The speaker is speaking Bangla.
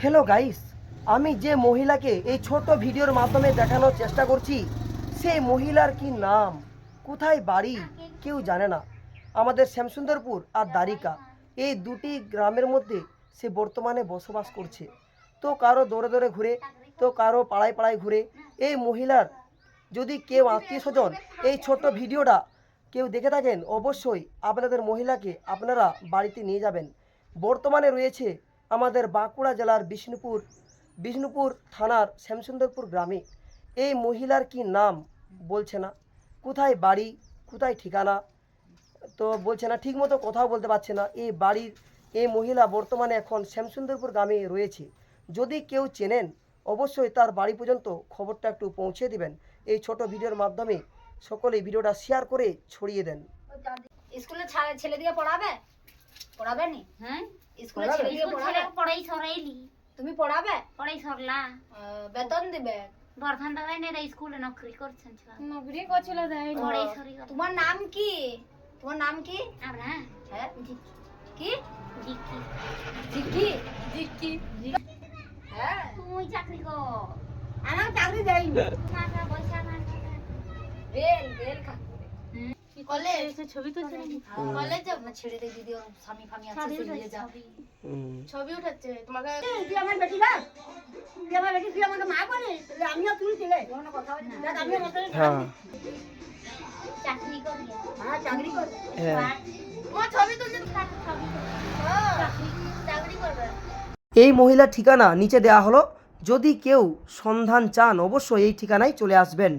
হ্যালো গাইস আমি যে মহিলাকে এই ছোট ভিডিওর মাধ্যমে দেখানোর চেষ্টা করছি সেই মহিলার কি নাম, কোথায় বাড়ি, কেউ জানে না। আমাদের শ্যামসুন্দরপুর আর দ্বারিকা, এই দুটি গ্রামের মধ্যে সে বর্তমানে বসবাস করছে। তো কারও দৌড়ে দৌড়ে ঘুরে, তো কারও পাড়ায় পাড়ায় ঘুরে, এই মহিলার যদি কেউ আত্মীয় স্বজন এই ছোট্ট ভিডিওটা কেউ দেখে থাকেন, অবশ্যই আপনাদের মহিলাকে আপনারা বাড়িতে নিয়ে যাবেন। বর্তমানে রয়েছে আমাদের বাঁকুড়া জেলার বিষ্ণুপুর বিষ্ণুপুর থানার শ্যামসুন্দরপুর গ্রামে। এই মহিলার কি নাম বলছে না? কোথায় বাড়ি, কোথায় ঠিকানা? তো বলছে না, ঠিকমতো কথাও বলতে পারছে না। এই বাড়ির, এই মহিলা বর্তমানে এখন শ্যামসুন্দরপুর গ্রামে রয়েছে। যদি কেউ চেনেন, অবশ্যই তার বাড়ি পর্যন্ত খবরটা একটু পৌঁছে দিবেন। এই ছোট ভিডিওর মাধ্যমে সকলে ভিডিওটা শেয়ার করে ছড়িয়ে দেন। স্কুলে ছা- ছেলেদিকে পড়াবে? পড়াবে নি হ্যাঁ? স্কুলে পড়াবে? পড়াবে? পড়াই সরাইলি। তুমি পড়াবে? পড়াই সরলা। বেতন দিবে? বর্ধন দাদাই নেরা স্কুলে নকরি করছেন নকরি করছিল পড়াই সরি তোমার নাম কি? তোমার নাম কি? আমরা? হ্যাঁ? কি? জিকি। জিকি? জিকি। হ্যাঁ। তুই চাকরি কর। আমার চাকরি দেয়নি। টাকা পয়সা না বেল বেল কাকুরে কলেজ? ছবি তুলছে কলেজ যাব না ছেড়ে দে দিদি ওর স্বামী ফামি আছে সে নিয়ে যা। ছবি। উঠাচ্ছে তোমাকে তুই আমার বেটি না তুই আমার বেটি তুই আমাকে মা বলিস তাহলে আমিও তুলছিলে কথা বলি না। আমিও মতো হ্যাঁ। চাকরি করি। হ্যাঁ চাকরি কর। হ্যাঁ। তোমার ছবি তুলছে ছবি চাকরি করবে। এই মহিলার ঠিকানা নিচে দেওয়া হলো। যদি কেউ সন্ধান চান অবশ্যই এই ঠিকানায় চলে আসবেন।